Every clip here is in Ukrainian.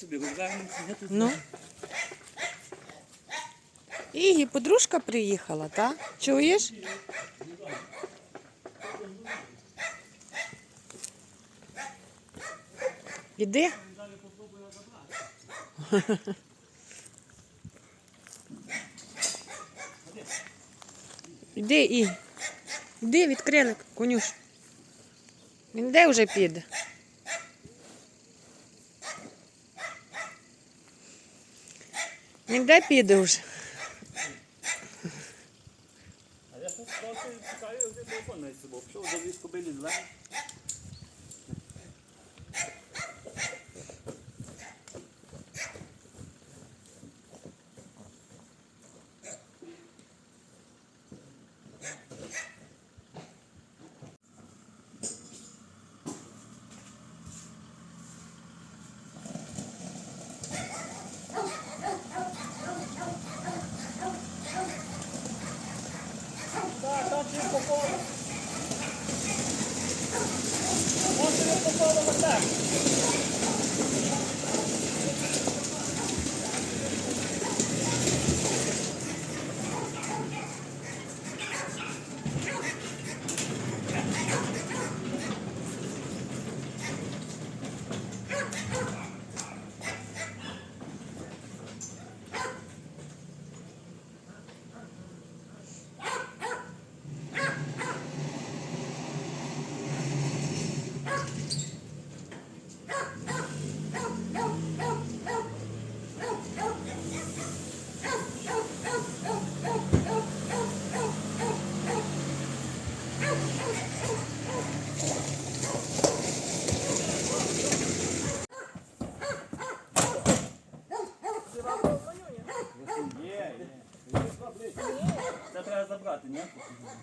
собі розвернемося, я тут. Ну. Ігі, подружка приїхала, так? Чуєш? Іди. Іди, і. Іди, відкрили, конюш. Він де вже піде? Де піде вже? А я тут чекаю, де телефон на собою. Пішов за дві скобилі зелені. Так, там всі попало. Може не попало на так. Є, є. Це треба забрати, ні?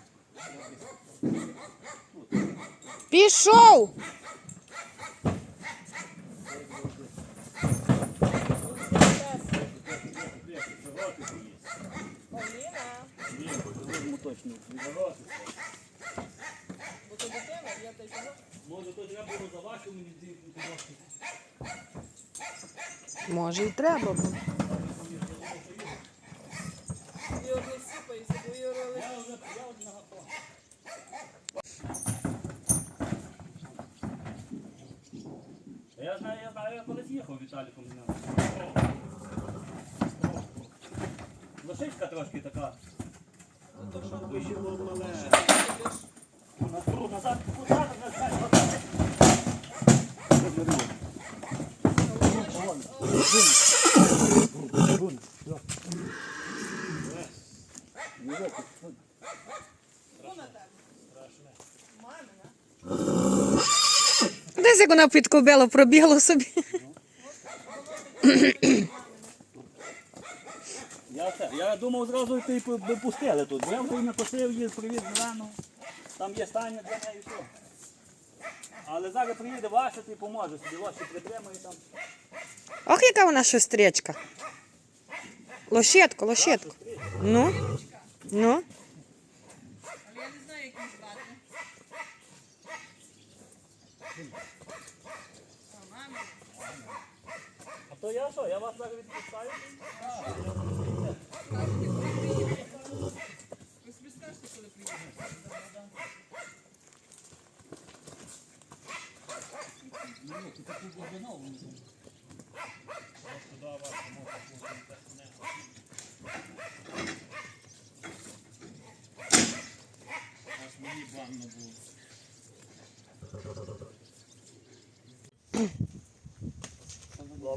Пішов! Ні, по-другому точно. Відгороти. Може, то треба було за вашу мені дивити. Може, і треба було. Юр не сіпається, бо Юр Я вже, я вже нагапав. Я знаю, Віталіком з ним. Лошичка трошки така. То було мале. Вона. Десь як вона під кобилу пробігла собі. Я, це, я думав зразу ти би пустили тут, я вже накосив її, привіз зелену. Там є стання для неї все. Але зараз приїде Вася, ти поможе собі, Вася притримає там. Ох, яка вона шустрячка. Лощетко, лощетко. Ну? Ну? Але я не знаю, як їх звати. А, мамина. А то я що, я вас зараз відпускаю?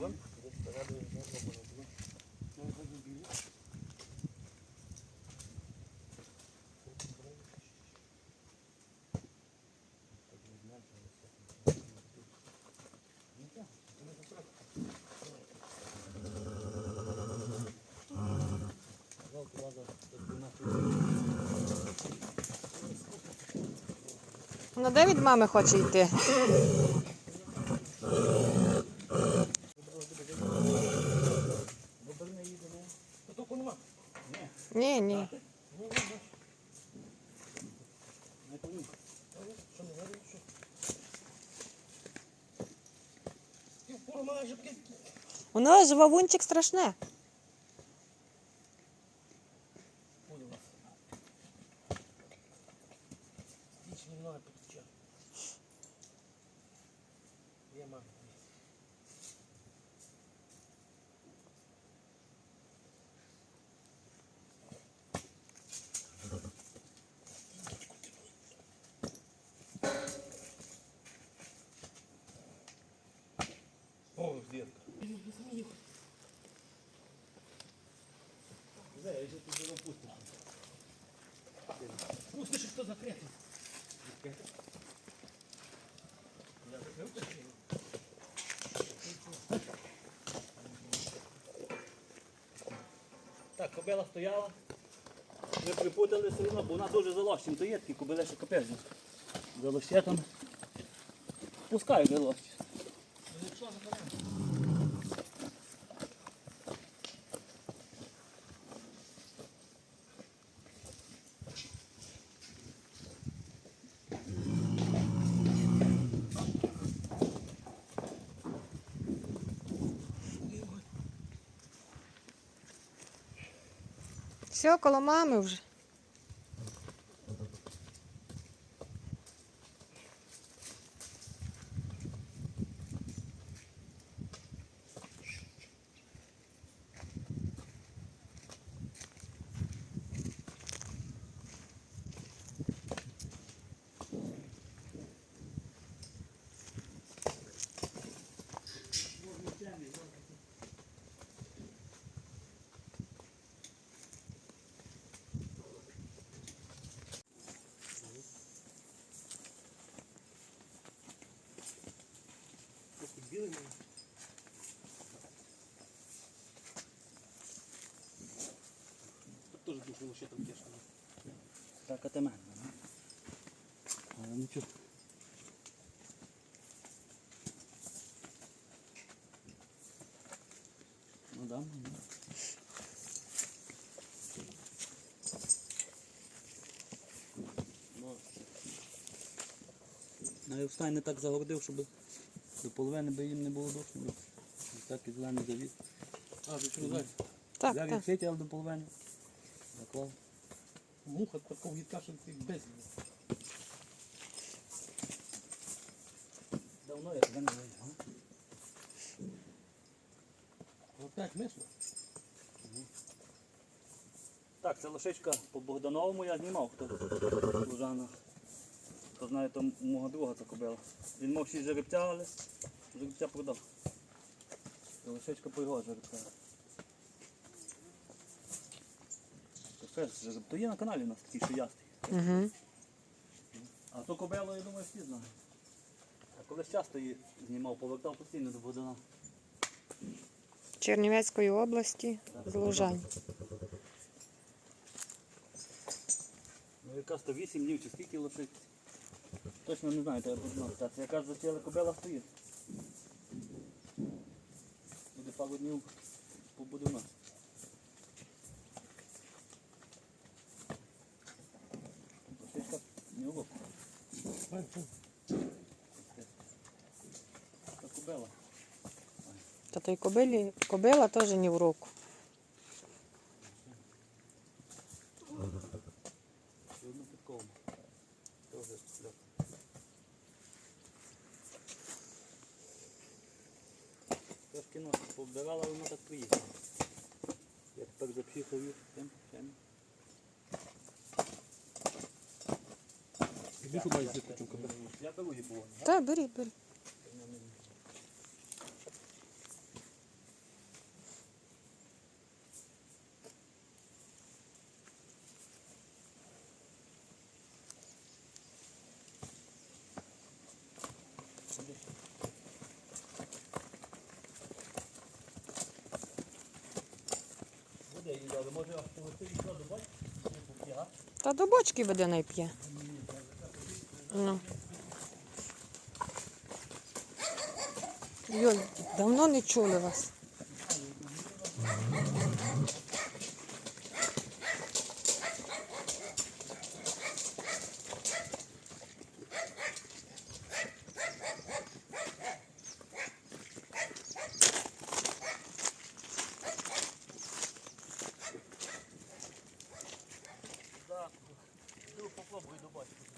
Ви. Вона де від мами хоче йти? Ні, ні. Воно ж вавунчик страшне. Буде у вас. Ніч немного потече. Є мама. О, дітка. Де, я вже тут його пустив. Закритий. Я закрив? Так, кобила стояла. Ми припутали все одно, бо вона дуже залощим. То є такі кобили, що капець. За. Пускай лощ. Все, коло мами вже. Тут теж дуже лише там тяжко. Так, атеменно. Але нічого. Ну да. ну. Ну, Навіть встань не так загордив, щоб до половини би їм не було душно. Так і зелений завіс. а, відкривай. Так, Я так. відкриті, але до половини. Заклав. Муха такого гітка, що ти без. Давно я тебе не бачив. Опять мишло. Так, це лошичка по Богдановому я знімав, хто Лужана. Хто знає, то мого друга це кобила. Він мав шість жеребця, але жеребця продав. Це лошичка по його жеребця. Жереб- То є на каналі у нас такий, що ястий. Угу. А ту кобилу, я думаю, всі знають. А колись часто її знімав, повертав постійно до Богдана. Чернівецької області, з Лужань. Ну якраз то 8 днів чи скільки лошиць. Точно не знаю, треба знати. Це якраз зачали кобила стоїть. Буде пару днів побуде в нас. Лошичка не в року. Це кобила. Та той кобилі, кобила теж ні в льот. Трошки нос повбирала, воно так приїхало. Я тепер запхіхав їх тим, чим. Більше має зірку, чим кобила. Я беру її по воні. Та беріть, може аж повести і до бачиш? Ага. Та до бочки веде не п'є. Ну. Йой, давно не чули вас.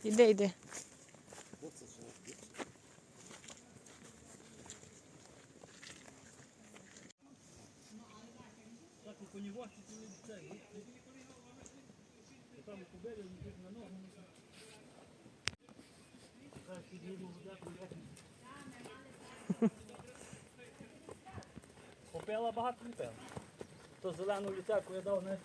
Іди, йди. Попила багато не пила. То зелену літаку я дав, не